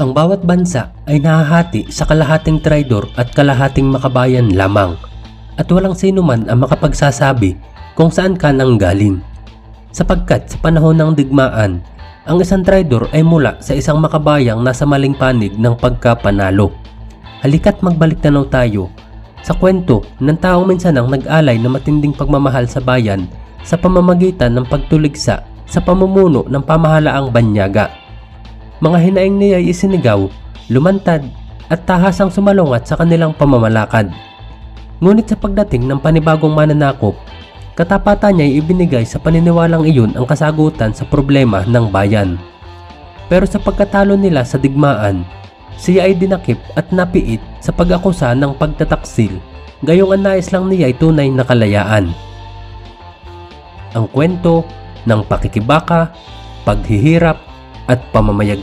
Ang bawat bansa ay nahahati sa kalahating traidor at kalahating makabayan lamang at walang sino man ang makapagsasabi kung saan ka nang galing. Sapagkat sa panahon ng digmaan, ang isang traidor ay mula sa isang makabayang nasa maling panig ng pagkapanalo. Halika't magbalik tanaw tayo sa kwento ng taong minsanang nag-alay na matinding pagmamahal sa bayan sa pamamagitan ng pagtuligsa sa pamumuno ng pamahalaang banyaga. Mga hinaing niya ay isinigaw, lumantad at tahasang sumalungat sa kanilang pamamalakad. Ngunit sa pagdating ng panibagong mananakop, katapatan niya ay ibinigay sa paniniwalang iyon ang kasagutan sa problema ng bayan. Pero sa pagkatalo nila sa digmaan, siya ay dinakip at napiit sa pag-akusa ng pagtataksil, gayong ang lang niya ay tunay na kalayaan. Ang kwento ng pakikibaka, paghihirap at pamamayag